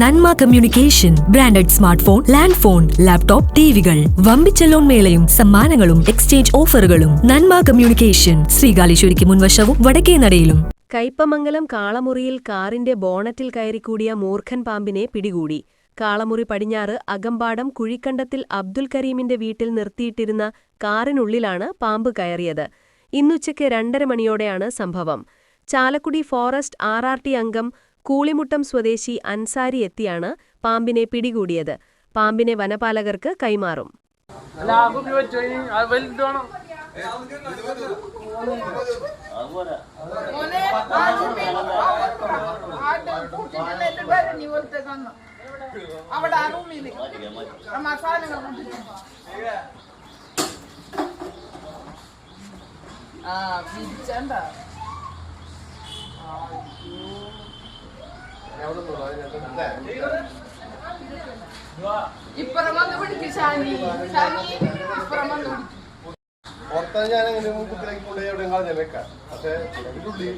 Nanma communication branded smart phone land phone laptop ടിവികൾ. വമ്പിച്ച loan മേളയും സമ്മാനങ്ങളും exchange ഓഫറുകളും. നന്മ കമ്മ്യൂണിക്കേഷൻ ശ്രീകാലേശ്വരിക്ക് മുൻവശവും വടക്കേ നടയിലും. കൈപ്പമംഗലം കാളമുറിയിൽ കാറിന്റെ ബോണറ്റിൽ കയറിക്കൂടിയ മൂർഖൻ പാമ്പിനെ പിടികൂടി. കാളമുറി പടിഞ്ഞാറ് അകമ്പാടം കുഴിക്കണ്ടത്തിൽ അബ്ദുൽ കരീമിന്റെ വീട്ടിൽ നിർത്തിയിട്ടിരുന്ന കാറിനുള്ളിലാണ് പാമ്പ് കയറിയത്. ഇന്നുച്ചയ്ക്ക് രണ്ടര മണിയോടെയാണ് സംഭവം. ചാലക്കുടി ഫോറസ്റ്റ് ആർ അംഗം കൂളിമുട്ടം സ്വദേശി അൻസാരി എത്തിയാണ് പാമ്പിനെ പിടികൂടിയത്. പാമ്പിനെ വനപാലകർക്ക് കൈമാറും. അവിടെ ആ റൂമിൽ ആ ആ ഇപ്പുറം വന്ന് പിടിക്കും ഷാനി. ഷാനി ഇപ്പുറം വന്ന് പിടിക്കും. പുറത്ത് ഞാൻ അങ്ങനെ കുട്ടിയിലേക്ക് കൊണ്ടുപോയി എവിടെ വെക്കാം. പക്ഷേ ഉള്ളിൽ